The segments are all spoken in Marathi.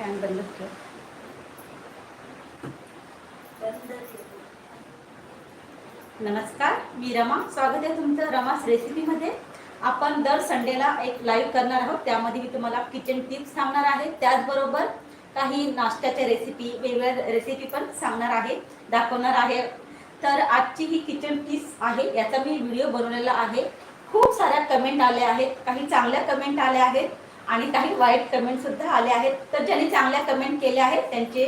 फॅन बंद ठेव नमस्कार मी रमा. स्वागत आहे तुमचं रमास रेसिपीमध्ये आपण दर संडेला एक लाईव्ह करणार आहोत. त्यामध्ये मी तुम्हाला किचन टिप्स सांगणार आहे. त्याचबरोबर काही नाश्त्याच्या रेसिपी वेगवेगळ्या रेसिपी पण सांगणार आहे दाखवणार आहे. तर आजची ही किचन टिप्स आहे याचा मी व्हिडिओ बनवलेला आहे. खूप साऱ्या कमेंट आल्या आहेत काही चांगल्या कमेंट आल्या आहेत. आणि काही वाईट कमेंट सुद्धा आले आहेत. तर ज्यांनी चांगल्या कमेंट केल्या आहेत त्यांचे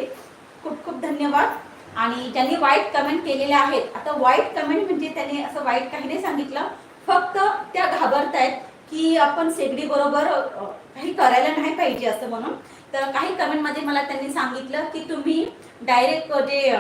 खूप खूप धन्यवाद. आणि ज्यांनी वाईट कमेंट केलेल्या आहेत आता वाईट कमेंट म्हणजे त्यांनी असं वाईट काही नाही सांगितलं. फक्त त्या घाबरत आहेत की आपण शेगडी बरोबर काही करायला नाही पाहिजे असं म्हणून. तर काही कमेंटमध्ये मला त्यांनी सांगितलं की तुम्ही डायरेक्ट जे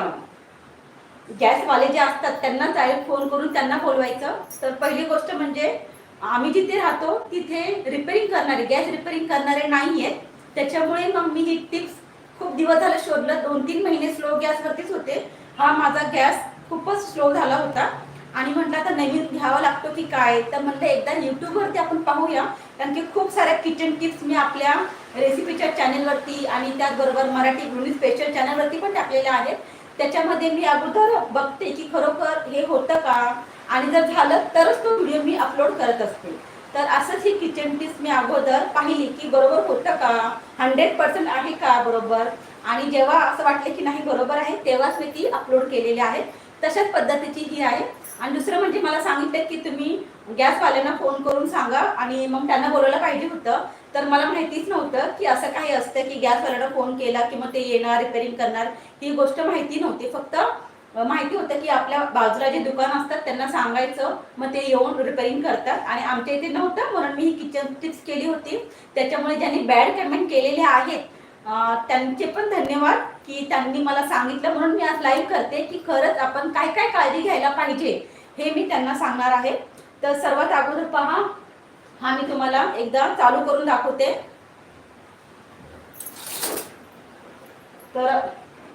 गॅसवाले जे असतात त्यांना डायरेक्ट फोन करून त्यांना बोलवायचं. तर पहिली गोष्ट म्हणजे आम्ही जिथे राहतो तिथे रिपेरिंग करणारे गॅस रिपेरिंग करणारे नाही आहेत त्याच्यामुळे मग मी ही टिप्स खूप दिवस झालं शोधलं. दोन तीन महिने स्लो गॅसवरतीच होते. हा माझा गॅस खूपच स्लो झाला होता. आणि म्हटलं आता नवीन घ्यावा लागतो की काय? तर म्हटलं एकदा यूट्यूबवरती आपण पाहूया. कारण की खूप साऱ्या किचन टिप्स मी आपल्या रेसिपीच्या चॅनेलवरती आणि त्याचबरोबर मराठी गृहिणी स्पेशल चॅनलवरती पण टाकलेल्या आहेत. त्याच्यामध्ये मी अगोदर बघते की खरोखर हे होतं का? आणि जर झालं तरच तो व्हिडिओ मी अपलोड करत असते. तर असंच ही किचन टिप्स मी अगोदर पाहिली की बरोबर होतं का? हंड्रेड पर्सेंट आहे का बरोबर? आणि जेव्हा असं वाटलं की नाही बरोबर आहे तेव्हाच मी ती अपलोड केलेली आहे. तशाच पद्धतीची ही आहे. आणि दुसरं म्हणजे मला सांगितलं की तुम्ही गॅसवाल्यांना फोन करून सांगा आणि मग त्यांना बोलायला पाहिजे होतं. तर मला माहितीच नव्हतं की असं काही असतं की गॅसवाल्यांना फोन केला की मग ते येणार रिपेरिंग करणार ही गोष्ट माहिती नव्हती. फक्त माहिती होतं की आपल्या बाजूला जे दुकान असतात त्यांना सांगायचं. मग ते येऊन रिपेअरिंग करतात. आणि आमच्या इथे नव्हतं म्हणून मी ही किचन टिप्स केली होती. त्याच्यामुळे ज्यांनी बॅड कमेंट केलेले आहेत त्यांचे पण धन्यवाद की त्यांनी मला सांगितलं. म्हणून मी आज लाईव्ह करते की खरंच आपण काय काय काळजी घ्यायला पाहिजे हे मी त्यांना सांगणार आहे. तर सर्वात अगोदर पहा हा मी तुम्हाला एकदा चालू करून दाखवते. तर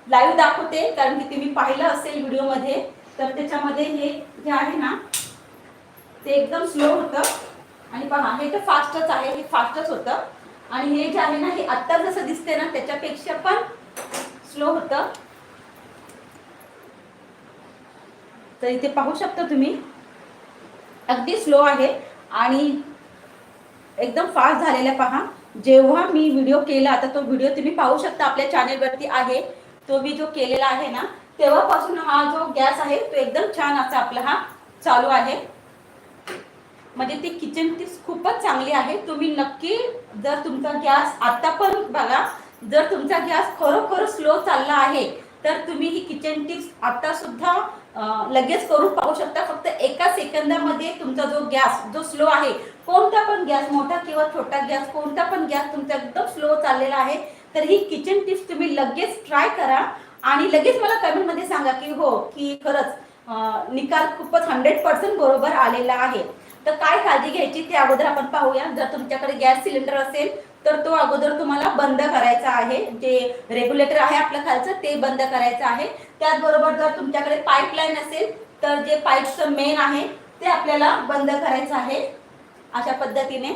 लाईव्ह दाखवते कारण की तुम्ही पाहिलं असेल व्हिडिओमध्ये तर त्याच्यामध्ये हे जे आहे ना ते एकदम स्लो होतं. आणि पहा हे तर फास्टच आहे हे फास्टच होतं. आणि हे जे आहे ना हे आत्ता जसं दिसते ना त्याच्यापेक्षा पण स्लो होतं. तर इथे पाहू शकता तुम्ही अगदी स्लो आहे. आणि एकदम फास्ट झालेला पहा. जेव्हा मी व्हिडिओ केला आता तो व्हिडिओ तुम्ही पाहू शकता आपल्या चॅनेलवरती आहे. तो मी जो केलेला आहे ना तेव्हापासून हा जो गॅस आहे तो एकदम छान असा आपला हा चालू आहे. म्हणजे ती किचन टिप्स खूपच चांगली आहे. तुम्ही नक्की जर तुमचा गॅस आता पण बघा जर तुमचा गॅस खरोखर स्लो चालला आहे तर तुम्ही ही किचन टिप्स आता सुद्धा लगेच करून पाहू शकता. फक्त एका सेकंदामध्ये तुमचा जो गॅस जो स्लो आहे कोणता पण गॅस मोठा किंवा छोटा गॅस कोणता पण गॅस तुमचा एकदम स्लो चाललेला आहे तर ही किचन टिप्स तुम्ही लगेच ट्राय करा. आणि लगेच मला कमेंटमध्ये सांगा की हो की खरंच निकाल खूपच हंड्रेड पर्सेंट बरोबर आलेला आहे. तर काय काळजी घ्यायची ते अगोदर आपण पाहूया. जर तुमच्याकडे गॅस सिलेंडर असेल तर तो अगोदर तुम्हाला बंद करायचा आहे. जे रेग्युलेटर आहे आपलं खालचं ते बंद करायचं आहे. त्याचबरोबर जर तुमच्याकडे पाईपलाईन असेल तर जे पाईपचं मेन आहे ते आपल्याला बंद करायचं आहे. अशा पद्धतीने.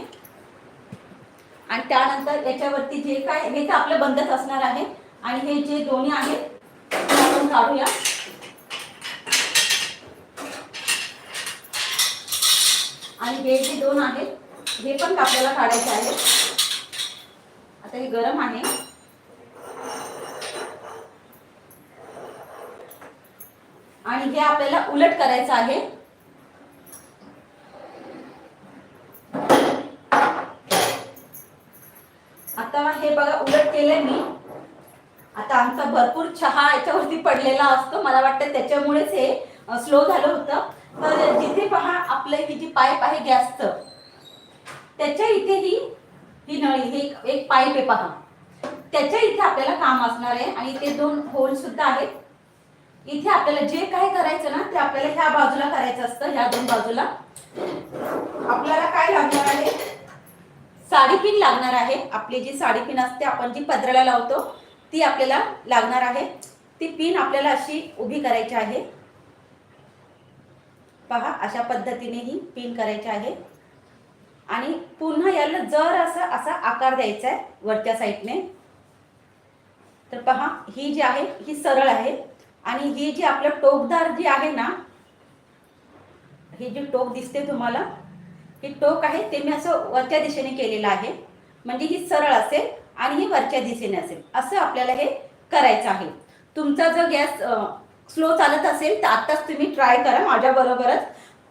आणि त्यानंतर याच्यावरती जे काय हे तर आपलं बंदच असणार आहे. आणि हे जे दोन्ही आहेत ते आपण काढूया. आणि हे जे दोन आहेत हे पण आपल्याला काढायचे आहे आता हे गरम आहे. आणि हे आपल्याला उलट करायचं आहे. आता हे बघा उलट केलंय मी. आता आमचा भरपूर चहा याच्यावरती पडलेला असतो. मला वाटतं त्याच्यामुळेच हे स्लो झालं होतं. तर जिथे पहा आपलं ही जी पाईप आहे गॅसचं त्याच्या इथे ही ही नळी ही एक- एक पाईप आहे पहा. त्याच्या इथे आपल्याला काम असणार आहे आणि इथे दोन होल सुद्धा आहेत. इथे आपल्याला जे काय करायचं ना ते आपल्याला ह्या बाजूला करायचं असतं ह्या दोन बाजूला. आपल्याला काय लागणार आहे? साडी पिन लागणार आहे. आपली जी साडी पिन असते आपण जी पदराला लावतो ती आपल्याला लागणार आहे. ती पिन आपल्याला अशी उभी करायची आहे. पहा अशा पद्धतीने ही पिन करायची आहे. आणि पुन्हा याला जर असा असा आकार द्यायचा आहे वरच्या साईडने. तर पहा ही जी आहे ही सरळ आहे. आणि ही जी आपलं टोकदार जी आहे ना ही जी टोक दिसते तुम्हाला हे टोक आहे ते मी असं वरच्या दिशेने केलेलं आहे. म्हणजे ही सरळ असेल आणि ही वरच्या दिशेने असेल. असं आपल्याला हे करायचं आहे. तुमचा जर गॅस स्लो चालत असेल तर आत्ताच तुम्ही ट्राय करा माझ्या बरोबरच.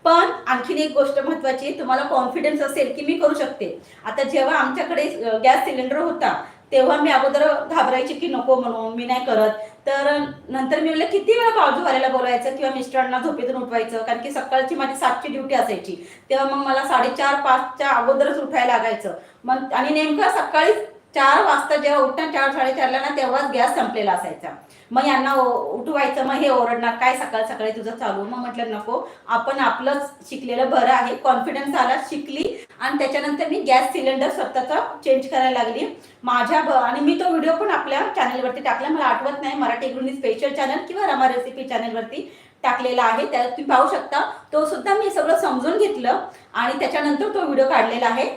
पण आणखीन एक गोष्ट महत्वाची तुम्हाला कॉन्फिडन्स असेल की मी करू शकते. आता जेव्हा आमच्याकडे गॅस सिलेंडर होता तेव्हा मी अगोदर घाबरायची की नको म्हणून मी नाही करत. तर नंतर मी म्हणलं किती वेळा बाजूवाल्याला बोलायचं किंवा मिस्टरांना झोपेतून उठवायचं? कारण की सकाळची माझी सातची ड्युटी असायची. तेव्हा मग मला साडेचार पाचच्या अगोदरच उठायला लागायचं. मग आणि नेमकं सकाळीच चार वाजता जेव्हा उठणार चार साडेचारला ना तेव्हाच गॅस संपलेला असायचा. मग यांना उठवायचं मग हे ओरडणार काय सकाळ सकाळी तुझं चालू? मग म्हटलं नको आपण आपलंच शिकलेलं बरं आहे कॉन्फिडन्स आला शिकली आणि त्याच्यानंतर मी गॅस सिलेंडर स्वतःचा चेंज करायला लागली. माझ्या आणि मी तो व्हिडिओ पण आपल्या चॅनलवरती टाकला. मला आठवत नाही मराठी गृहिणी स्पेशल चॅनल किंवा रमा रेसिपी चॅनलवरती टाकलेला आहे. त्या तुम्ही पाहू शकता. तो सुद्धा मी सगळं समजून घेतलं आणि त्याच्यानंतर तो व्हिडिओ काढलेला आहे.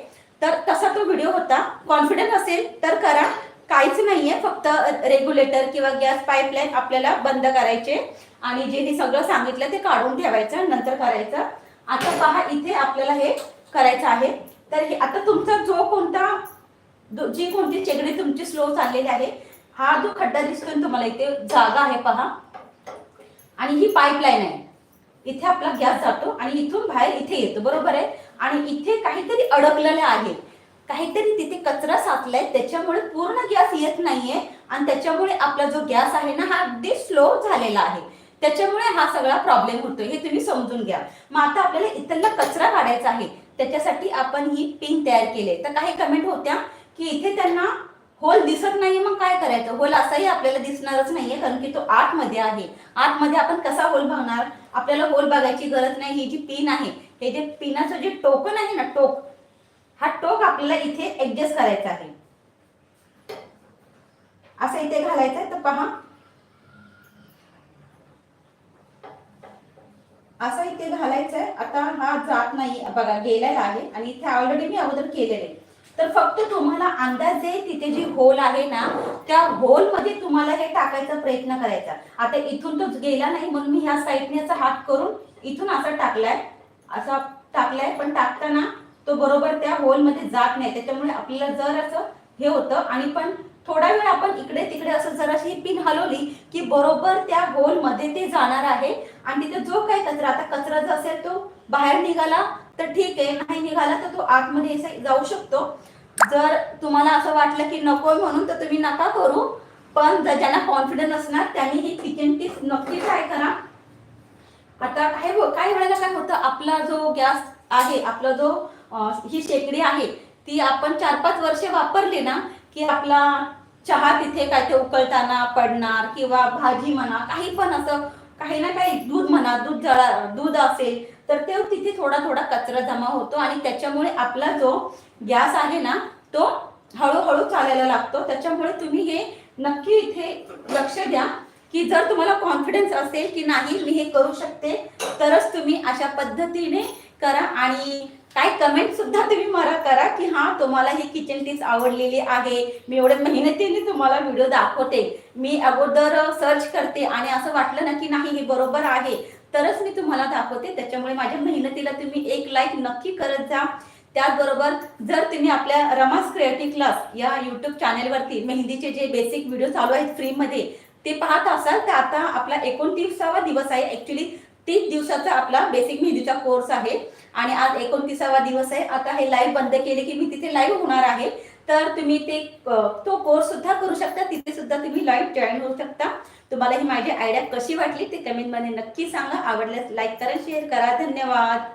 तर तसा तो व्हिडिओ होता. कॉन्फिडन्स असेल तर करा. काहीच नाहीये. फक्त रेग्युलेटर किंवा गॅस पाईपलाईन आपल्याला बंद करायचे. आणि जे हे सगळं सांगितलं ते काढून ठेवायचं नंतर करायचं. आता पहा इथे आपल्याला हे करायचं आहे. तर हे आता तुमचा जो कोणता जी कोणती चेगडी तुमची स्लो चाललेली आहे हा जो खड्डा दिसतोय तुम्हाला इथे जागा आहे पहा. आणि ही पाईपलाईन आहे. इथे आपला गॅस जातो आणि इथून बाहेर इथे येतो. बरोबर आहे? आणि इथे काहीतरी अडकलेलं आहे काहीतरी तिथे कचरा साचलाय त्याच्यामुळे पूर्ण गॅस येत नाहीये आणि त्याच्यामुळे आपला जो गॅस आहे ना हा अगदी स्लो झालेला आहे. त्याच्यामुळे हा सगळा प्रॉब्लेम होतोय. हे तुम्ही समजून घ्या. मग आता आपल्याला इथला कचरा काढायचा आहे. त्याच्यासाठी आपण ही पिन तयार केली. तर काही कमेंट होत्या की इथे त्यांना होल दिसत नाहीये मग काय करायचं? होल असाही आपल्याला दिसणारच नाहीये कारण की तो आतमध्ये आहे. आतमध्ये आपण कसा होल बघणार? आपल्याला होल बघायची गरज नाही. ही जी पिन आहे हे जे पिनाचं जे टोकन आहे ना टोक हा टोक आपल्याला इथे ऍडजस्ट करायचा आहे. असं इथे घालायचं आहे तर पहा. असं इथे घालायचं आहे. आता हा जात नाही बघा गेलेला आहे आणि इथे ऑलरेडी मी अगोदर केलेले आहे. तर फक्त तुम्हाला अंदाजे तिथे जी होल आहे ना त्या होलमध्ये तुम्हाला हे टाकायचा प्रयत्न करायचा. आता इथून तो गेला नाही म्हणून मी ह्या साईडने असा हात करून इथून असा टाकलाय. असा टाकलाय पण टाकताना तो बरोबर त्या होलमध्ये जात नाही. त्याच्यामुळे आपल्याला जर असं हे होतं. आणि पण थोडा वेळ आपण इकडे तिकडे असं जराशी पिन हलवली की बरोबर त्या होलमध्ये ते जाणार आहे. आणि तिथे जो काही कचरा आता कचरा जो असेल तो बाहेर निघाला तर ठीक आहे. नाही निघाला तर तो आतमध्ये जाऊ शकतो. जर तुम्हाला असं वाटलं की नको म्हणून तर तुम्ही नका करू. पण ज्यांना कॉन्फिडन्स असणार त्यांनी ही किचन टिप्स नक्की ट्राय करा. आता काय काही वेळेला काय होतं? आपला जो गॅस आहे आपला जो ही शेगडी आहे ती आपण चार पाच वर्षे वापरली ना की आपला चहा तिथे काय ते उकळताना पडणार किंवा भाजी म्हणा काही पण असं काही ना काही दूध म्हणा दूध जळा दूध असेल तर ते तिथे थोडा थोडा कचरा जमा होतो आणि त्याच्यामुळे आपला जो गॅस आहे ना तो हळूहळू चालायला लागतो. त्याच्यामुळे तुम्ही हे नक्की इथे लक्ष द्या. की जर तुम्हाला कॉन्फिडन्स असेल की नाही मी हे करू शकते तरच तुम्ही अशा पद्धतीने करा. आणि काय कमेंट सुद्धा तुम्ही मला करा की हा तुम्हाला ही किचन टिप्स आवडलेली आहे. मी एवढ्या मेहनतीने तुम्हाला व्हिडिओ दाखवते. मी अगोदर सर्च करते आणि असं वाटलं ना की नाही हे बरोबर आहे तरच मी तुम्हाला दाखवते. त्याच्यामुळे माझ्या मेहनतीला तुम्ही एक लाईक नक्की करत जा. त्याचबरोबर जर तुम्ही आपल्या रमास क्रिएटिव्ह क्लास या युट्यूब चॅनेलवरती मेहंदीचे जे बेसिक व्हिडिओ चालू आहेत फ्रीमध्ये ते पाहत असाल तर आता आपला एकोणतीसावा दिवस आहे. ऍक्च्युली तीस दिवसाचा आपला बेसिक मेहंदीचा कोर्स आहे. आणि आज एकोणतीसावा दिवस आहे. आता हे लाईव्ह बंद केले की मी तिथे लाईव्ह होणार आहे. तर तुम्ही ते तो कोर्स सुद्धा करू शकता. तिथे सुद्धा तुम्ही लाईव्ह जॉईन होऊ शकता. तुम्हाला ही माझी आयडिया कशी वाटली ते कमेंटमध्ये नक्की सांगा. आवडल्यास लाईक करा शेअर करा. धन्यवाद.